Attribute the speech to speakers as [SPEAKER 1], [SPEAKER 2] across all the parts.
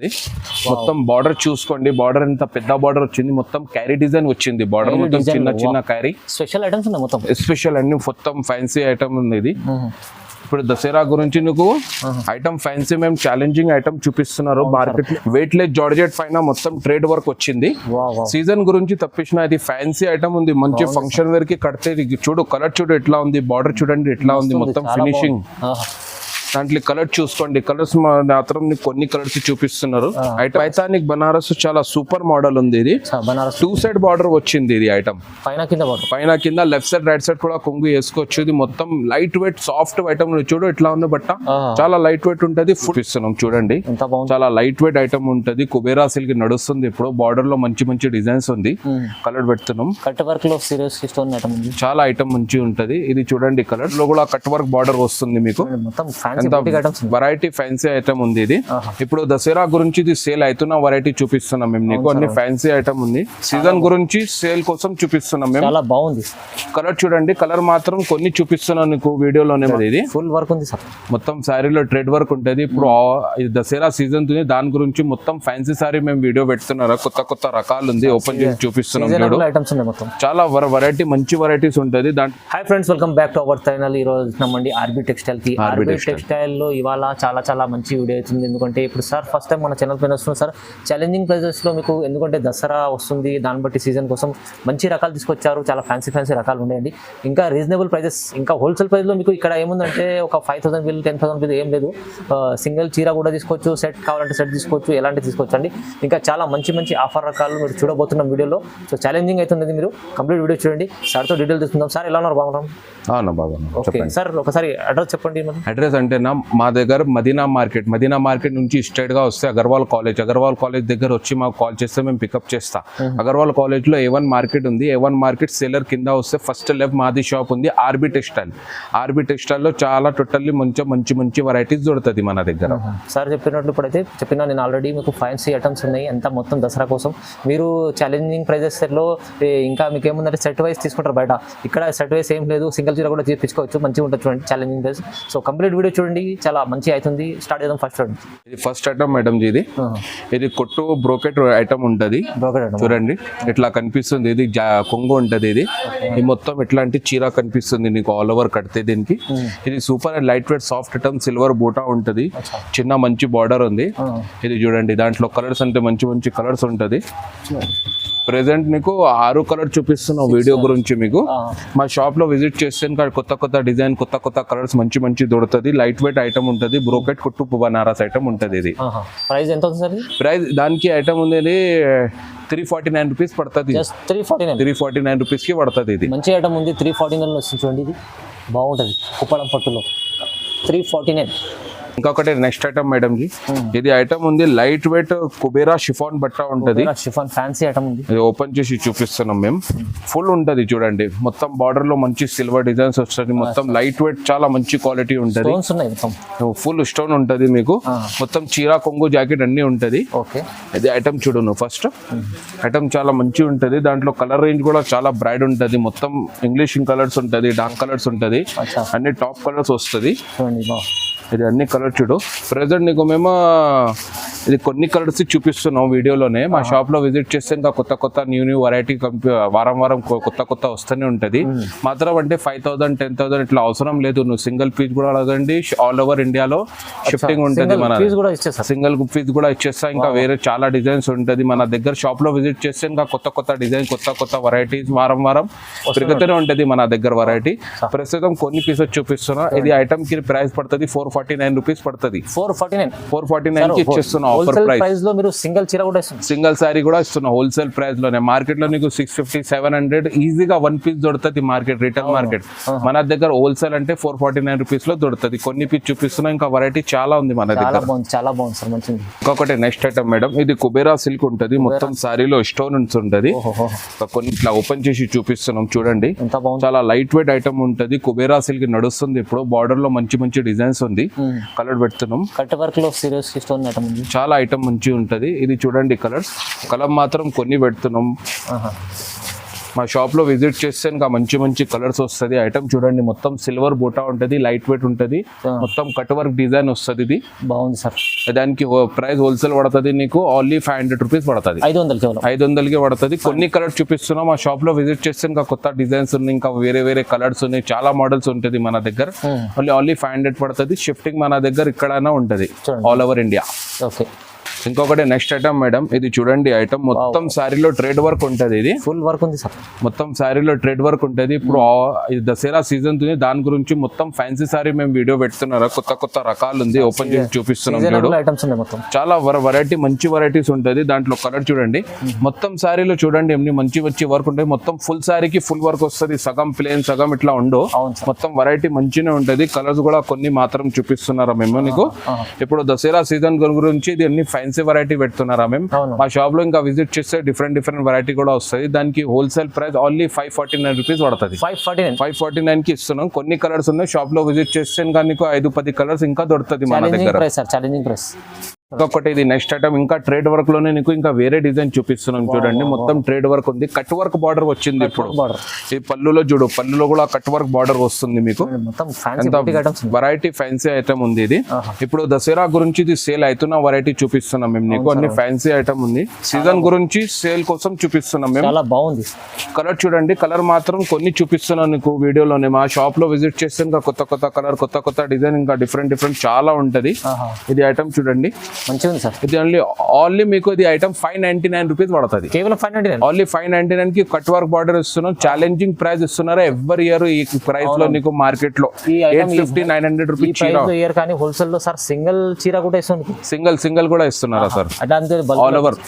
[SPEAKER 1] అది మొత్తం బార్డర్ చూసుకోండి. బార్డర్ ఎంత పెద్ద బార్డర్ వచ్చింది. మొత్తం క్యారీ డిజైన్ వచ్చింది. బార్డర్ మొత్తం చిన్న. చిన్న క్యారీ
[SPEAKER 2] స్పెషల్ ఐటమ్స్ ఉన్నాయి మొత్తం.
[SPEAKER 1] ఎస్పెషల్ అన్ని మొత్తం ఫ్యాన్సీ ఐటమ్ ఉంది ఇది. ఇప్పుడు దసరా గురించి నీకు ఐటమ్ ఫ్యాన్సీ మేము ఛాలెంజింగ్ ఐటమ్ చూపిస్తున్నారు. మార్కెట్ వెయిట్ లెస్ జార్జెట్ పైన మొత్తం ట్రేడ్ వర్క్ వచ్చింది. సీజన్ గురించి తప్పించిన ఇది ఫ్యాన్సీ ఐటమ్ ఉంది. మంచి ఫంక్షన్ వేర్కి కడితే చూడు కలర్ చూడు ఎట్లా ఉంది బార్డర్ చూడండి ఎట్లా ఉంది మొత్తం ఫినిషింగ్. దాంట్లో కలర్ చూసుకోండి. కలర్స్ మాత్రం కొన్ని కలర్స్ చూపిస్తున్నారు. పైతానిక్ బనారస్ చాలా సూపర్ మోడల్ ఉంది ఇది.
[SPEAKER 2] బనారస్
[SPEAKER 1] టూ సైడ్ బార్డర్ వచ్చింది ఇది ఐటమ్
[SPEAKER 2] పైన కింద బాటు
[SPEAKER 1] పైన కింద లెఫ్ట్ సైడ్ రైట్ సైడ్ కూడా కొంగు వేసుకోవచ్చు. ఇది మొత్తం లైట్ వెయిట్ సాఫ్ట్ ఐటమ్ చూడు ఎట్లా ఉంది బట్ట. చాలా లైట్ వెయిట్ ఉంటది. ఫుడ్ ఇస్తున్నాం చూడండి.
[SPEAKER 2] ఎంత బాగుంది.
[SPEAKER 1] చాలా లైట్ వెయిట్ ఐటమ్ ఉంటది. కుబేరా సిల్క్ నడుస్తుంది ఇప్పుడు. బార్డర్లో మంచి మంచి డిజైన్స్ ఉంది. కలర్ పెడుతున్నాం.
[SPEAKER 2] కట్ వర్క్లో సీరియస్
[SPEAKER 1] చాలా ఐటమ్ మంచి ఉంటది. ఇది చూడండి కలర్లో కూడా కట్ వర్క్ బార్డర్ వస్తుంది మీకు. వెరైటీ ఫ్యాన్సీ ఐటమ్ ఉంది ఇది. ఇప్పుడు దసరా గురించి ఇది సేల్ అవుతున్న వెరైటీ చూపిస్తున్నాం మేము నీకు. అన్ని ఫ్యాన్సీ ఐటమ్ ఉంది. సీజన్ గురించి సేల్ కోసం చూపిస్తున్నాం మేము.
[SPEAKER 2] చాలా బాగుంది.
[SPEAKER 1] కలర్ చూడండి. కలర్ మాత్రం కొన్ని చూపిస్తున్నాం నీకు వీడియోలోనే మరి ఇది.
[SPEAKER 2] ఫుల్ వర్క్ ఉంది సార్.
[SPEAKER 1] మొత్తం శారీలో ట్రెడ్ వర్క్ ఉంటుంది. ఇప్పుడు ఇది దసరా సీజన్ దాని గురించి మొత్తం ఫ్యాన్సీ సారీ మేము వీడియో పెడుతున్నారు? కొత్త కొత్త రకాలు ఉంది ఓపెన్ చేసి చూపిస్తున్నాం
[SPEAKER 2] ఐటమ్స్ ఉన్నాయి మొత్తం.
[SPEAKER 1] చాలా వెరైటీ మంచి వెరైటీస్ ఉంటుంది. దాంట్లో
[SPEAKER 2] hi friends welcome back to our channel ఈ రోజు ఆర్బీ టెక్స్టైల్కి. ఆర్బీ టెక్స్టైల్ లో ఇవాళ చాలా చాలా మంచి వీడియో అవుతుంది. ఎందుకంటే ఇప్పుడు సార్ ఫస్ట్ టైం మన ఛానల్ పైన వస్తుంది సార్ ఛాలెంజింగ్ ప్రైజెస్లో మీకు ఎందుకంటే దసరా వస్తుంది. దాన్ని బట్టి సీజన్ కోసం మంచి రకాలు తీసుకొచ్చారు. చాలా ఫ్యాన్సీ ఫ్యాన్సీ రకాలు ఉన్నాయండి. ఇంకా రీజనబుల్ ప్రైజెస్ ఇంకా హోల్సేల్ ప్రైస్లో మీకు ఇక్కడ ఏముందంటే ఒక five thousand bill ten thousand bill ఏం లేదు. సింగిల్ చీర కూడా తీసుకోవచ్చు. సెట్ కావాలంటే సెట్ తీసుకోవచ్చు. ఎలాంటి తీసుకోవచ్చు అండి ఇంకా చాలా మంచి మంచి ఆఫర్ రకాలు మీరు చూడబోతున్నాం వీడియోలో. సో ఛాలెంజింగ్ అవుతుంది మీరు కంప్లీట్ వీడియో చూడండి. సార్తో డీటెయిల్ తీసుకుందాం సార్ ఎలా ఉన్నారు? బాగున్నాం?
[SPEAKER 1] అవునా బాగా
[SPEAKER 2] ఓకే సార్ ఒకసారి అడ్రస్ చెప్పండి
[SPEAKER 1] అడ్రస్ అంటే నా మా దగ్గర మదీనా మార్కెట్ మదీనా మార్కెట్ నుంచి స్ట్రైట్గా వస్తే అగర్వాల్ కాలేజ్ అగర్వాల్ కాలేజ్ దగ్గర వచ్చి మాకు కాల్ చేస్తే మేము పికప్ చేస్తా. అగర్వాల్ కాలేజ్లో ఏ వన్ మార్కెట్ ఉంది. ఏ వన్ మార్కెట్ సెల్లర్ కింద వస్తే ఫస్ట్ లెఫ్ట్ మాది షాప్ ఉంది. ఆర్బీ టెక్స్టైల్ ఆర్బీ టెక్స్టైల్లో చాలా టోటల్లీ మంచి మంచి మంచి వెరైటీస్ దొరుకుతుంది మన దగ్గర.
[SPEAKER 2] సార్ చెప్పినట్లు ఇప్పుడైతే చెప్పినా నేను ఆల్రెడీ మీకు ఫ్యాన్సీ ఐటమ్స్ ఉన్నాయి. ఎంత మొత్తం దసరా కోసం. మీరు ఛాలెంజింగ్ ప్రైజెస్లో ఇంకా మీకు ఏముందంటే సెట్ వైస్ తీసుకుంటారు బయట. ఇక్కడ సెట్ వైస్ ఏం లేదు. సింగిల్ చీర కూడా తీసుకోవచ్చు మంచిగా ఉంటుంది చూడండి challenging price so complete video చూడండి. చాలా మంచి అవుతుంది. స్టార్ట్ చేద్దాం ఫస్ట్ చూడండి
[SPEAKER 1] ఇది ఫస్ట్ ఐటమ్ మేడం ఇది. ఇది కొట్టు బ్రోకెట్ ఐటమ్ ఉంటది. చూడండి ఇట్లా కనిపిస్తుంది. ఇది కొంగు ఉంటది ఇది. ఇది మొత్తం ఇట్లాంటి చీర కనిపిస్తుంది నీకు ఆల్ ఓవర్ కడితే దీనికి. ఇది super and light weight soft item silver బూటా ఉంటది. చిన్న మంచి బార్డర్ ఉంది. ఇది చూడండి దాంట్లో కలర్స్ అంటే మంచి మంచి కలర్స్ ఉంటది. ప్రెసెంట్ నీకు ఆరు కలర్ చూపిస్తున్న వీడియో గురించి మీకు. మా షాప్లో విజిట్ చేస్తే కొత్త కొత్త డిజైన్ కొత్త కొత్త కలర్స్ మంచి మంచి దొరుకుతుంది. లైట్ వెయిట్ ఐటమ్ ఉంటుంది. బ్రోకెట్ కుట్టు బనారస్ ఐటమ్ ఉంటుంది ఇది.
[SPEAKER 2] ప్రైస్ ఎంత
[SPEAKER 1] ప్రైస్ దానికి ఐటమ్ ఉంది త్రీ ఫార్టీ నైన్ రూపీస్ పడుతుంది
[SPEAKER 2] just three forty nine
[SPEAKER 1] three forty nine రూపీస్కి పడుతుంది ఇది.
[SPEAKER 2] మంచి ఐటమ్ ఉంది. త్రీ ఫార్టీ నైన్ వస్తుంది చూడండి ఇది. బాగుంటుంది. కుప్పడం పట్టులో. త్రీ ఫార్టీ నైన్
[SPEAKER 1] ఇంకొకటి నెక్స్ట్ ఐటమ్ మేడం జీ ఇది ఐటమ్ ఉంది లైట్ వెయిట్ కుబేరా షిఫాన్ బట్ట ఉంటది.
[SPEAKER 2] షిఫాన్ ఫ్యాన్సీ ఐటమ్ ఉంది.
[SPEAKER 1] ఇది ఓపెన్ చేసి చూపిస్తున్నాం మేము. ఫుల్ ఉంటది చూడండి. మొత్తం బార్డర్లో మంచి సిల్వర్ డిజైన్స్ వస్తుంది మొత్తం లైట్ వెయిట్ చాలా మంచి క్వాలిటీ ఉంటది. ఫుల్ స్టోన్ ఉంటది మీకు. మొత్తం చీర కొంగు జాకెట్ అన్ని ఉంటది.
[SPEAKER 2] ఓకే
[SPEAKER 1] ఇది ఐటమ్ చూడు నువ్వు ఫస్ట్ ఐటమ్ చాలా మంచి ఉంటది. దాంట్లో కలర్ రేంజ్ కూడా చాలా బ్రైట్ ఉంటది. మొత్తం ఇంగ్లీష్ కలర్స్ ఉంటది డార్క్ కలర్స్ ఉంటది. అన్ని టాప్ కలర్స్ వస్తుంది. ఇది అన్ని కలర్ చూడు. ప్రజెంట్ నీకు మేము ఇది కొన్ని కలర్స్ చూపిస్తున్నాం వీడియోలోనే. మా షాప్లో విజిట్ చేస్తే ఇంకా కొత్త కొత్త న్యూ న్యూ వెరైటీ వారం వారం కొత్త కొత్త వస్తూనే ఉంటది. మాత్రం అంటే ఫైవ్ థౌసండ్ టెన్ థౌసండ్ ఇట్లా అవసరం లేదు. నువ్వు సింగిల్ పీస్ కూడా అడగండి. ఆల్ ఓవర్ ఇండియాలో షిఫ్టింగ్ ఉంటుంది మన సింగిల్ పీస్ కూడా ఇచ్చేస్తా. ఇంకా వేరే చాలా డిజైన్స్ ఉంటది. మన దగ్గర షాప్లో విజిట్ చేస్తే ఇంకా కొత్త కొత్త డిజైన్ కొత్త కొత్త వెరైటీస్ వారం వారం పెరుగుతూనే ఉంటది. మన దగ్గర వెరైటీ ప్రస్తుతం కొన్ని పీసెస్ చూపిస్తున్నా. ఇది ఐటమ్కి ప్రైస్ పడుతుంది. ఫోర్ ఫార్టీ నైన్ రూపీస్ పడుతుంది
[SPEAKER 2] four forty nine
[SPEAKER 1] four forty nine ఇచ్చేస్తున్నా. Offer
[SPEAKER 2] ప్రైస్లో మీరు సింగిల్ చీర కూడా ఇస్తుంది
[SPEAKER 1] సింగిల్ శారీ కూడా ఇస్తున్నా హోల్సేల్ ప్రైస్లోనే. మార్కెట్లో నీకు సిక్స్ ఫిఫ్టీ సెవెన్ హండ్రెడ్ ఈజీగా వన్ పీస్ దొరుకుతుంది మార్కెట్ రిటైల్ మార్కెట్ మన దగ్గర హోల్సేల్ అంటే ఫోర్ ఫార్టీ నైన్ రూపీస్లో దొరుకుతుంది. కొన్ని పీస్ చూపిస్తున్నా ఇంకా వెరైటీ చాలా ఉంది మన దగ్గర.
[SPEAKER 2] చాలా బాగుంది సార్ మంచిది.
[SPEAKER 1] ఇంకొకటి నెక్స్ట్ ఐటమ్ మేడం ఇది కుబేరా సిల్క్ ఉంటది. మొత్తం సారీలో స్టోన్ ఉంటది. కొన్ని ఇట్లా ఓపెన్ చేసి చూపిస్తున్నాం చూడండి.
[SPEAKER 2] ఎంత బాగుంది.
[SPEAKER 1] చాలా లైట్ వెయిట్ ఐటమ్ ఉంటది. కుబేరా సిల్క్ నడుస్తుంది ఇప్పుడు. బార్డర్లో మంచి మంచి డిజైన్స్ ఉంది. కలర్ పెడుతున్నాం.
[SPEAKER 2] కట్ వర్క్లో సీరియస్ స్టోన్ ఐటమ్ ఉంది.
[SPEAKER 1] చాలా ఐటమ్ మంచిగా ఉంటుంది ఇది చూడండి కలర్స్ కలర్ మాత్రం కొన్ని పెడుతున్నాం.
[SPEAKER 2] ఆహా.
[SPEAKER 1] మా షాప్లో విజిట్ చేస్తే ఇంకా మంచి మంచి కలర్స్ వస్తుంది. ఐటమ్ చూడండి మొత్తం సిల్వర్ బూటా ఉంటది లైట్ వెయిట్ ఉంటది. మొత్తం కట్ వర్క్ డిజైన్ వస్తుంది ఇది.
[SPEAKER 2] బాగుంది సార్.
[SPEAKER 1] దానికి ప్రైస్ హోల్సేల్ పడుతుంది నీకు ఓన్లీ ఫైవ్ హండ్రెడ్ రూపీస్ పడుతుంది.
[SPEAKER 2] ఐదు వందలు కేవలం.
[SPEAKER 1] ఐదు వందలకి పడుతుంది. కొన్ని కలర్స్ చూపిస్తున్నాం మా షాప్లో విజిట్ చేస్తే ఇంకా కొత్త డిజైన్స్ ఉన్నాయి ఇంకా వేరే వేరే కలర్స్ ఉన్నాయి చాలా మోడల్స్ ఉంటుంది మన దగ్గర. ఓన్లీ ఓన్లీ ఫైవ్ హండ్రెడ్ పడుతుంది. షిఫ్టింగ్ మన దగ్గర ఇక్కడైనా ఉంటది. All over India.
[SPEAKER 2] ఓకే.
[SPEAKER 1] ఇంకొకటి నెక్స్ట్ ఐటమ్ మేడం ఇది చూడండి ఐటమ్ మొత్తం శారీలో ట్రేడ్ వర్క్ ఉంటది ఇది.
[SPEAKER 2] ఫుల్ వర్క్ ఉంది సార్
[SPEAKER 1] మొత్తం శారీలో ట్రేడ్ వర్క్ ఉంటది. ఇప్పుడు దసరా సీజన్ ఉంది. దాని గురించి మొత్తం ఫ్యాన్సీ శారీ మేము వీడియో పెడుతున్నారా? కొత్త కొత్త రకాలు ఉంది ఓపెన్ చేసి చూపిస్తున్నాం చూడు.
[SPEAKER 2] సీజనబుల్ ఐటమ్స్ ఉన్నాయి మొత్తం.
[SPEAKER 1] చాలా వెరైటీ మంచి వెరైటీస్ ఉంటుంది. దాంట్లో కలర్ చూడండి. మొత్తం శారీలో చూడండి ఎన్ని మంచి మంచి వర్క్ ఉంటుంది మొత్తం ఫుల్ శారీకి ఫుల్ వర్క్ వస్తుంది. సగం ప్లేన్ సగం ఇట్లా ఉండో
[SPEAKER 2] సార్
[SPEAKER 1] మొత్తం వెరైటీ మంచిగా ఉంటది. కలర్స్ కూడా కొన్ని మాత్రం చూపిస్తున్నారా మేము నీకు? ఇప్పుడు దసరా సీజన్ గురించి ఇది అన్ని ఫ్యాన్సీ వెరైటీ పెడుతున్నారా మేము మా షాప్లో ఇంకా విజిట్ చేస్తే డిఫరెంట్ డిఫరెంట్ వెరైటీ కూడా వస్తుంది దానికి wholesale price only five forty nine rupees పడుతుంది.
[SPEAKER 2] Five forty nine
[SPEAKER 1] five forty నైన్కి ఇస్తున్నాం. కొన్ని కలర్స్ ఉన్నాయి. షాప్లో విజిట్ చేస్తే ఇంకా నీకు ఐదు పది కలర్స్ ఇంకా దొరుకుతుంది మన దగ్గర.
[SPEAKER 2] ఛాలెంజింగ్ ప్రైస్
[SPEAKER 1] ఇంకొకటి ఇది నెక్స్ట్ ఐటమ్ ఇంకా ట్రేడ్ వర్క్లోనే నీకు ఇంకా వేరే డిజైన్ చూపిస్తున్నాం చూడండి. మొత్తం ట్రేడ్ వర్క్ ఉంది. కట్ వర్క్ బార్డర్ వచ్చింది ఇప్పుడు. ఈ పళ్ళులో చూడు పళ్ళులో కూడా కట్ వర్క్ బార్డర్ వస్తుంది మీకు. వెరైటీ ఫ్యాన్సీ ఐటమ్ ఉంది ఇది. ఇప్పుడు దసరా గురించి ఇది సేల్ అవుతున్న వెరైటీ చూపిస్తున్నాం మేము నీకు. అన్ని ఫ్యాన్సీ ఐటమ్ ఉంది. సీజన్ గురించి సేల్ కోసం చూపిస్తున్నాం మేము.
[SPEAKER 2] చాలా బాగుంది.
[SPEAKER 1] కలర్ చూడండి. కలర్ మాత్రం కొన్ని చూపిస్తున్నాను నీకు వీడియోలోనే. మా షాప్లో విజిట్ చేస్తే ఇంకా కొత్త కొత్త కలర్ కొత్త కొత్త డిజైన్ ఇంకా డిఫరెంట్ డిఫరెంట్ చాలా ఉంటది. ఇది ఐటమ్ చూడండి.
[SPEAKER 2] మంచిగా ఉంది సార్.
[SPEAKER 1] ఇది ఓన్లీ ఓన్లీ మీకు ఇది item five ninety nine rupees పడుతుంది.
[SPEAKER 2] కేవలం five ninety nine
[SPEAKER 1] only five ninety నైన్కి కట్ వర్క్ బార్డర్ ఇస్తున్నాం. ఛాలెంజింగ్ ప్రైస్ ఇస్తున్నారు? ఎవరి ఇయర్ ఈ ప్రైస్లో నీకు
[SPEAKER 2] మార్కెట్లో
[SPEAKER 1] eight fifty nine hundred rupees చీర.
[SPEAKER 2] ఇయర్ కానీ హోల్సేల్లో సార్ సింగిల్ చీర కూడా ఇస్తుంది
[SPEAKER 1] సింగిల్ సింగిల్ కూడా ఇస్తున్నారా సార్? ఆల్ ఓవర్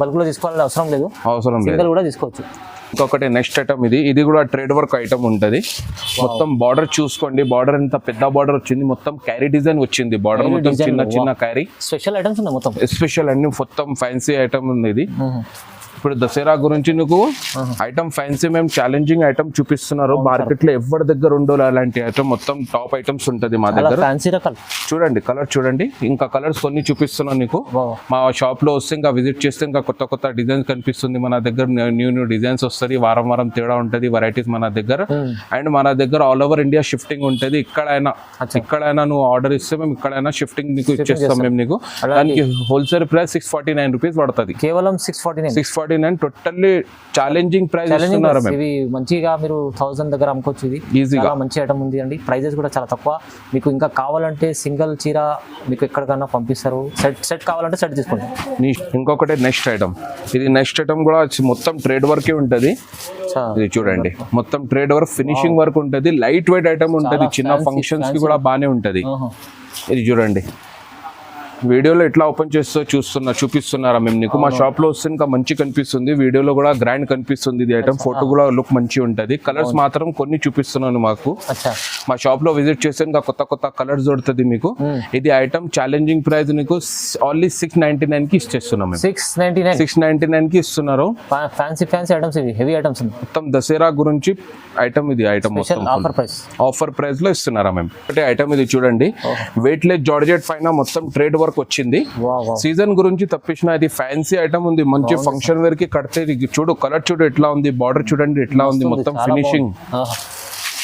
[SPEAKER 2] బల్క్లో తీసుకోవాలని అవసరం లేదు.
[SPEAKER 1] అవసరం లేదు.
[SPEAKER 2] సింగిల్ కూడా తీసుకోవచ్చు.
[SPEAKER 1] ఇంకొకటి నెక్స్ట్ ఐటమ్ ఇది. ఇది కూడా ట్రేడ్ వర్క్ ఐటమ్ ఉంటది. మొత్తం బార్డర్ చూసుకోండి. బార్డర్ ఎంత పెద్ద బార్డర్ వచ్చింది. మొత్తం క్యారీ డిజైన్ వచ్చింది. బార్డర్ మొత్తం చిన్న చిన్న క్యారీ
[SPEAKER 2] స్పెషల్ ఐటమ్స్ మొత్తం.
[SPEAKER 1] ఎస్పెషల్ అన్ని మొత్తం ఫ్యాన్సీ ఐటమ్ ఉంది ఇది. ఇప్పుడు దసరా గురించి నీకు ఐటమ్ ఫ్యాన్సీ మేము ఛాలెంజింగ్ ఐటమ్ చూపిస్తున్నారు. మార్కెట్లో ఎవరి దగ్గర ఉండో అలాంటి ఐటమ్ మొత్తం టాప్ ఐటమ్స్ ఉంటది మా దగ్గర.
[SPEAKER 2] ఫ్యాన్సీ రకాలు
[SPEAKER 1] చూడండి కలర్ చూడండి. ఇంకా కలర్స్ కొన్ని చూపిస్తున్నాను నీకు. మా షాప్లో వస్తే ఇంకా విజిట్ చేస్తే ఇంకా కొత్త కొత్త డిజైన్స్ కనిపిస్తుంది. మన దగ్గర న్యూ న్యూ డిజైన్స్ వస్తుంది. వారం వారం తేడా ఉంటది వెరైటీస్ మన దగ్గర. అండ్ మన దగ్గర ఆల్ ఓవర్ ఇండియా షిఫ్టింగ్ ఉంటది. ఇక్కడైనా ఇక్కడైనా నువ్వు ఆర్డర్ ఇస్తే మేము ఇక్కడైనా షిఫ్టింగ్ నీకు ఇచ్చేస్తాం మేము నీకు. దానికి wholesale price six forty nine rupees పడుతుంది.
[SPEAKER 2] కేవలం six forty
[SPEAKER 1] six forty nine totally challenging price ఇస్తున్నారు
[SPEAKER 2] ఇవి మంచిగా మీరు థౌసండ్ దగ్గర అమ్ముకోవచ్చు ఇది.
[SPEAKER 1] ఈజీగా
[SPEAKER 2] మంచి ఐటమ్ ఉంది అండి. ప్రైజెస్ కూడా చాలా తక్కువ. మీకు ఇంకా కావాలంటే సింగిల్ చీర మీకు ఎక్కడికన్నా పంపిస్తారు. సెట్ సెట్ కావాలంటే సెట్ తీసుకోండి.
[SPEAKER 1] ఇంకొకటి నెక్స్ట్ ఐటమ్ ఇది నెక్స్ట్ ఐటమ్ కూడా మొత్తం ట్రేడ్ వర్కే ఉంటది. ఇది చూడండి. మొత్తం ట్రేడ్ వర్క్ ఫినిషింగ్ వర్క్ ఉంటది. లైట్ వెయిట్ ఐటమ్ ఉంటది చిన్న ఫంక్షన్స్కి కూడా బానే ఉంటది. ఇది చూడండి. వీడియోలో ఎట్లా ఓపెన్ చేస్తో చూస్తున్నా చూపిస్తున్నారా మేము? నీకు మా షాప్లో వస్తే ఇంకా మంచి కనిపిస్తుంది. వీడియోలో కూడా గ్రాండ్ కనిపిస్తుంది ఇది ఐటమ్ ఫోటో కూడా లుక్ మంచి ఉంటది. కలర్స్ మాత్రం కొన్ని చూపిస్తున్నాను మాకు. మా షాప్లో విజిట్ చేస్తే ఇంకా కొత్త కొత్త కలర్స్ దొరుకుతుంది మీకు. ఇది ఐటమ్ ఛాలెంజింగ్ ప్రైస్ నీకు ఓన్లీ సిక్స్ నైన్టీ నైన్కి ఇచ్చేస్తున్నాం
[SPEAKER 2] six ninety nine
[SPEAKER 1] six ninety నైన్కి ఇస్తున్నారు.
[SPEAKER 2] ఫ్యాన్సీ ఫ్యాన్సీ ఐటమ్స్ ఇవి. హెవీ ఐటమ్స్
[SPEAKER 1] మొత్తం దసరా గురించి ఐటమ్ ఇది ఐటమ్
[SPEAKER 2] ఆఫర్ ప్రైస్
[SPEAKER 1] ఆఫర్ ప్రైస్లో ఇస్తున్నారా మేము? ఒకటే ఐటమ్ ఇది చూడండి. వెయిట్ లెస్ జార్జెట్ పైన మొత్తం ట్రేడ్ వర్క్ వచ్చింది.
[SPEAKER 2] వా వా
[SPEAKER 1] సీజన్ గురించి తప్పించిన ఇది ఫ్యాన్సీ ఐటమ్ ఉంది. మంచి ఫంక్షన్ వేర్కి కడితే చూడు కలర్ చూడు ఎట్లా ఉంది బార్డర్ చూడండి ఎట్లా ఉంది మొత్తం ఫినిషింగ్.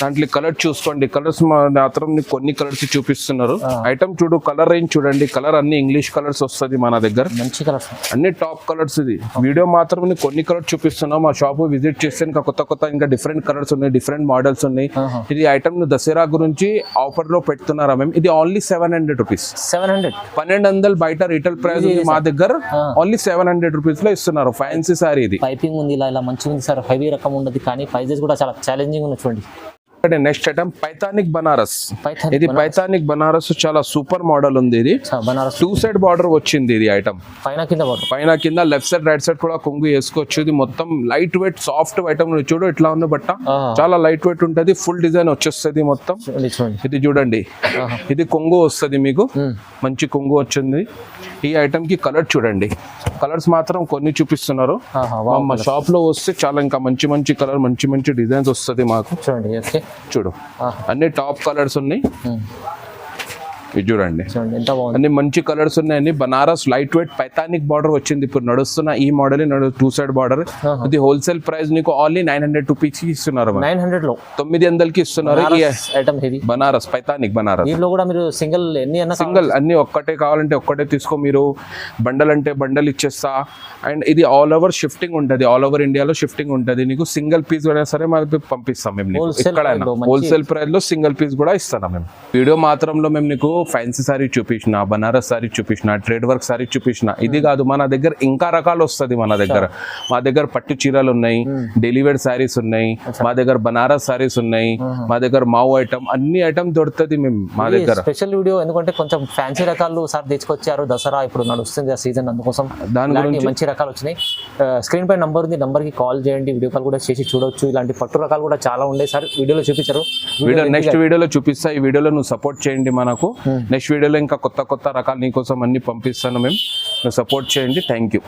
[SPEAKER 1] దాంట్లో కలర్ చూసుకోండి. కలర్స్ మాత్రం కొన్ని కలర్స్ చూపిస్తున్నారు. ఐటమ్ చూడు కలర్ రేంజ్ చూడండి. కలర్ అన్ని ఇంగ్లీష్ కలర్స్ వస్తుంది మన దగ్గర.
[SPEAKER 2] మంచి కలర్స్.
[SPEAKER 1] అన్ని టాప్ కలర్స్ ఇది. వీడియో మాత్రం కొన్ని కలర్స్ చూపిస్తున్నాం. మా షాప్ విజిట్ చేస్తే ఇంకా కొత్త కొత్త ఇంకా డిఫరెంట్ కలర్స్ ఉన్నాయి డిఫరెంట్ మోడల్స్ ఉన్నాయి. ఇది ఐటమ్ దసరా గురించి ఆఫర్లో పెడుతున్నారా మేము ఇది only seven hundred rupees
[SPEAKER 2] seven hundred
[SPEAKER 1] పన్నెండు వందలు బయట రీటైల్ ప్రైస్ ఉంది మా దగ్గర. ఓన్లీ సెవెన్ హండ్రెడ్ రూపీస్లో ఇస్తున్నారు. ఫ్యాన్సీ సారీ ఇది.
[SPEAKER 2] పైపింగ్ ఉంది ఇలా ఇలా మంచిగా ఉంది సార్. హెవీ రకం ఉండదు కానీ ప్రైజెస్ కూడా చాలా ఛాలెంజింగ్ ఉంది చూడండి
[SPEAKER 1] నెక్స్ట్ ఐటమ్ పైథానిక్ బనారస్ ఇది పైథానిక్ బనారస్ చాలా సూపర్ మోడల్ ఉంది ఇది.
[SPEAKER 2] బనారస్
[SPEAKER 1] టూ సైడ్ బార్డర్ వచ్చింది ఇది ఐటమ్
[SPEAKER 2] పైన కింద
[SPEAKER 1] పైన కింద లెఫ్ట్ సైడ్ రైట్ సైడ్ కూడా కొంగు వేసుకోవచ్చు. ఇది మొత్తం లైట్ వెయిట్ సాఫ్ట్ ఐటమ్ చూడు ఇట్లా ఉంది బట్ట. చాలా లైట్ వెయిట్ ఉంటది. ఫుల్ డిజైన్ వచ్చేస్తుంది మొత్తం. ఇది చూడండి. ఇది కొంగు వస్తుంది మీకు. మంచి కొంగు వచ్చింది. ఈ ఐటమ్కి కలర్ చూడండి. కలర్స్ మాత్రం కొన్ని చూపిస్తున్నారు. మా- షాప్లో వస్తే చాలా ఇంకా మంచి మంచి కలర్ మంచి మంచి డిజైన్స్ వస్తుంది మాకు.
[SPEAKER 2] చూడండి
[SPEAKER 1] చూడు. అన్ని టాప్ కలర్స్ ఉన్నాయి. ఇది చూడండి.
[SPEAKER 2] చూడండి ఎంత బాగుంది.
[SPEAKER 1] అన్ని మంచి కలర్స్ ఉన్నాయండి. బనారస్ లైట్ వెయిట్ పైథానిక్ బార్డర్ వచ్చింది. ఇప్పుడు నడుస్తున్న ఈ మోడల్ టూ సైడ్ బార్డర్ ఇది హోల్సేల్ ప్రైస్ నీకు ఓన్లీ నైన్ హండ్రెడ్ రూపీస్కి ఇస్తున్నారు.
[SPEAKER 2] నైన్ హండ్రెడ్లో.
[SPEAKER 1] తొమ్మిది వందలకి ఇస్తున్నారు. బనారస్ పైథానిక్ బనారస్
[SPEAKER 2] దీంట్లో కూడా మీరు సింగిల్ ఎన్ని అన్న
[SPEAKER 1] సింగిల్ అన్ని ఒక్కటే కావాలంటే ఒక్కటే తీసుకో మీరు. బండల్ అంటే బండల్ ఇచ్చేస్తా. అండ్ ఇది ఆల్ ఓవర్ షిఫ్టింగ్ ఉంటుంది. ఆల్ ఓవర్ ఇండియాలో షిఫ్టింగ్ ఉంటుంది. నీకు సింగిల్ పీస్ కూడా సరే మనకి పంపిస్తాం మేము ఎక్కడైనా. హోల్సేల్ ప్రైస్లో సింగిల్ పీస్ కూడా ఇస్తాం మేము. వీడియో మాత్రంలో మేము నీకు ఫ్యాన్సీ సారీ చూపించిన బనారస్ సారీ చూపించిన ట్రేడ్ వర్క్ సారీ చూపించిన. ఇది కాదు మన దగ్గర ఇంకా రకాలు వస్తుంది మన దగ్గర. మా దగ్గర పట్టు చీరలు ఉన్నాయి డెలివర్డ్ సారీస్ ఉన్నాయి మా దగ్గర బనారస్ సారీస్ ఉన్నాయి మా దగ్గర మావు ఐటమ్ అన్ని ఐటమ్ దొరుకుతుంది మేము మా దగ్గర.
[SPEAKER 2] స్పెషల్ వీడియో ఎందుకంటే కొంచెం ఫ్యాన్సీ రకాలు సార్ తెచ్చుకొచ్చారు దసరా ఇప్పుడు నడుస్తుంది ఆ సీజన్ అందుకోసం
[SPEAKER 1] దాని
[SPEAKER 2] ఇలాంటి మంచి రకాలు వచ్చినాయి. స్క్రీన్ పై నంబర్ ఉంది నంబర్కి కాల్ చేయండి వీడియో కాల్ కూడా చేసి చూడొచ్చు. ఇలాంటి పట్టు రకాలు కూడా చాలా ఉండే సార్ వీడియోలో చూపించారు.
[SPEAKER 1] వీడియో నెక్స్ట్ వీడియోలో చూపిస్తా ఈ వీడియోలో నువ్వు సపోర్ట్ చేయండి మనకు. నెక్స్ట్ వీడియోలో ఇంకా కొత్త కొత్త రకాలు నీకోసం అన్ని పంపిస్తాను మేము సపోర్ట్ చేయండి. Thank you